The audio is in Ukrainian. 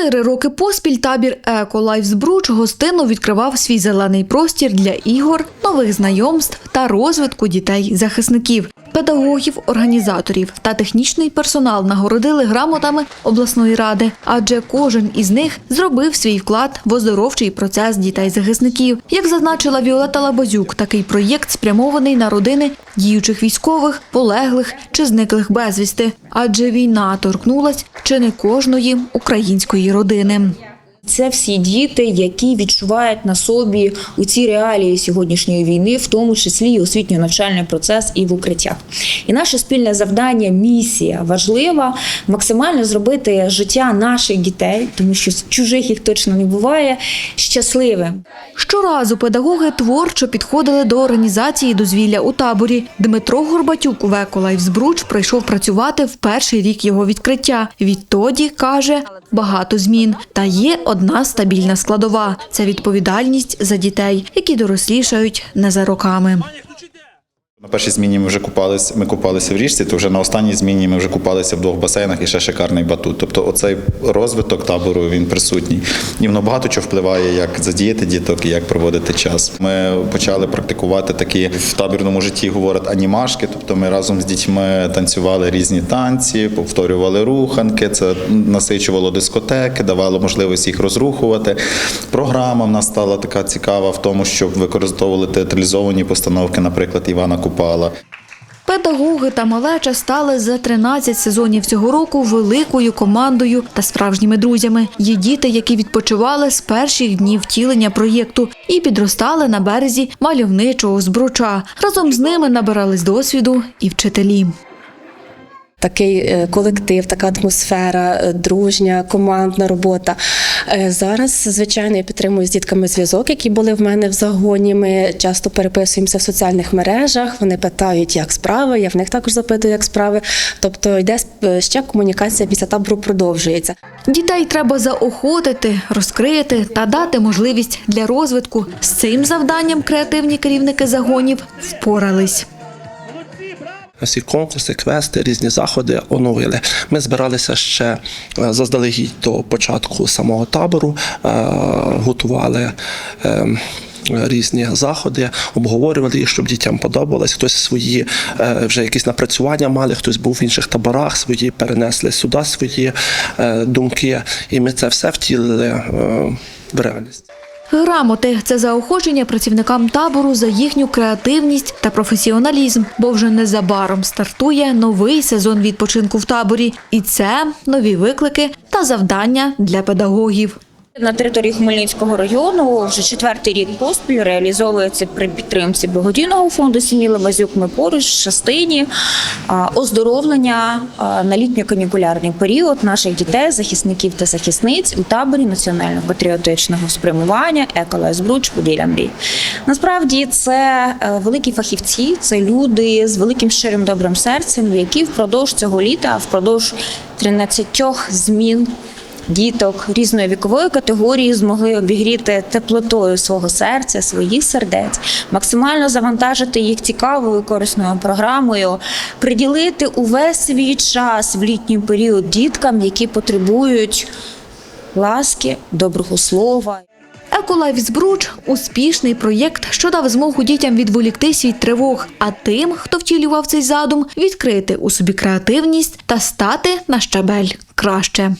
Чотири роки поспіль табір Еко Лайф Збруч гостинно відкривав свій зелений простір для ігор, нових знайомств та розвитку дітей-захисників. Педагогів, організаторів та технічний персонал нагородили грамотами обласної ради, адже кожен із них зробив свій вклад в оздоровчий процес дітей-захисників. Як зазначила Віолета Лабазюк, такий проєкт спрямований на родини діючих військових, полеглих чи зниклих безвісти, адже війна торкнулась чи не кожної української родини. Це всі діти, які відчувають на собі у ці реалії сьогоднішньої війни, в тому числі і освітньо-навчальний процес і в укриттях. І наше спільне завдання, місія важлива максимально зробити життя наших дітей, тому що чужих їх точно не буває, щасливим. Щоразу педагоги творчо підходили до організації дозвілля у таборі. Дмитро Горбатюк у Еколайф Збруч прийшов працювати в перший рік його відкриття. Відтоді каже багато змін. Та є одна стабільна складова це відповідальність за дітей, які дорослішають не за роками. Першій зміні ми вже купалися, ми купалися в річці, то вже на останній зміні ми вже купалися в двох басейнах і ще шикарний батут. Тобто оцей розвиток табору він присутній. І воно багато чого впливає, як задіяти діток і як проводити час. Ми почали практикувати такі в табірному житті говорять анімашки. Тобто ми разом з дітьми танцювали різні танці, повторювали руханки. Це насичувало дискотеки, давало можливість їх розрухувати. Програма в нас стала така цікава в тому, щоб використовували театралізовані постановки, наприклад, Івана Купала. Педагоги та малеча стали за 13 сезонів цього року великою командою та справжніми друзями. Є діти, які відпочивали з перших днів втілення проєкту і підростали на березі мальовничого збруча. Разом з ними набирались досвіду і вчителі. Такий е, колектив, така атмосфера, е, дружня, командна робота. Е, Зараз, звичайно, я підтримую з дітками зв'язок, які були в мене в загоні. Ми часто переписуємося в соціальних мережах. Вони питають, як справи. Я в них також запитую, як справи. Тобто йде е, ще комунікація після табору продовжується. Дітей треба заохотити, розкрити та дати можливість для розвитку. З цим завданням креативні керівники загонів впорались. Всі конкурси, квести, різні заходи оновили. Ми збиралися ще е, заздалегідь до початку самого табору, е, готували. е, Різні заходи обговорювали їх, щоб дітям подобалось. Хтось свої е, вже якісь напрацювання мали, хтось був в інших таборах, свої перенесли сюди свої думки, і ми це все втілили в реальність. Грамоти це заохочення працівникам табору за їхню креативність та професіоналізм, бо вже незабаром стартує новий сезон відпочинку в таборі, і це нові виклики та завдання для педагогів. На території Хмельницького району вже четвертий рік поспіль реалізовується при підтримці благодійного фонду сім'ї Лабазюк. Ми поруч в частині оздоровлення на літньо-канікулярний період наших дітей, захисників та захисниць у таборі національно-патріотичного спрямування Еколайзбруч Поділля Мрій. Насправді це е, великі фахівці, це люди з великим щирим добрим серцем, які впродовж цього літа, впродовж 13 змін діток різної вікової категорії змогли обігріти теплотою свого серця, своїх сердець, максимально завантажити їх цікавою корисною програмою, приділити увесь свій час в літній період діткам, які потребують ласки, доброго слова. Еколайф Збруч успішний проєкт, що дав змогу дітям відволіктись від тривог, а тим, хто втілював цей задум, відкрити у собі креативність та стати на щабель краще.